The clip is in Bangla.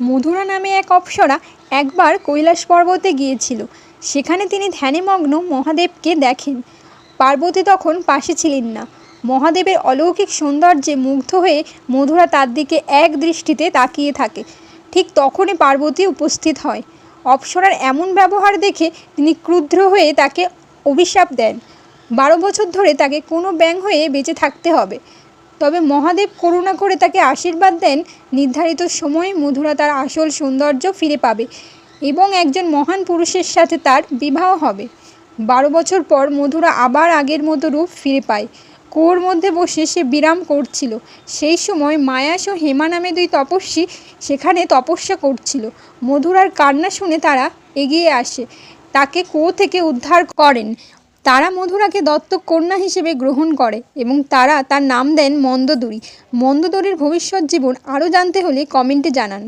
মধুরা নামে এক অপ্সরা একবার কৈলাস পর্বতে গিয়েছিল। সেখানে তিনি ধ্যানে মগ্ন মহাদেবকে দেখেন। পার্বতী তখন পাশে ছিলেন না। মহাদেবের অলৌকিক সৌন্দর্যে মুগ্ধ হয়ে মধুরা তার দিকে এক দৃষ্টিতে তাকিয়ে থাকে। ঠিক তখনই পার্বতী উপস্থিত হয়। অপ্সরার এমন ব্যবহার দেখে তিনি ক্রুদ্ধ হয়ে তাকে অভিশাপ দেন। বারো বছর ধরে তাকে কোনো ব্যাং হয়ে বেঁচে থাকতে হবে। তবে মহাদেব করুণা করে তাকে আশীর্বাদ দেন। নির্ধারিত সময়ে মধুরা তার আসল সৌন্দর্য ফিরে পাবে এবং একজন মহান পুরুষের সাথে তার বিবাহ হবে। বারো বছর পর মধুরা আবার আগের মতো রূপ ফিরে পায়। কুয়োর মধ্যে বসে সে বিরাম করছিল। সেই সময় মায়াস ও হেমা নামে দুই তপস্বী সেখানে তপস্যা করছিল। মধুরার কান্না শুনে তারা এগিয়ে আসে। তাকে কুয়ো থেকে উদ্ধার করেন। তারা মধুরাকে দত্তক কন্যা হিসেবে গ্রহণ করে এবং তারা তার নাম দেন মন্দোদরী। মন্দোদরীর ভবিষ্যৎ জীবন আরও জানতে হলে কমেন্টে জানান।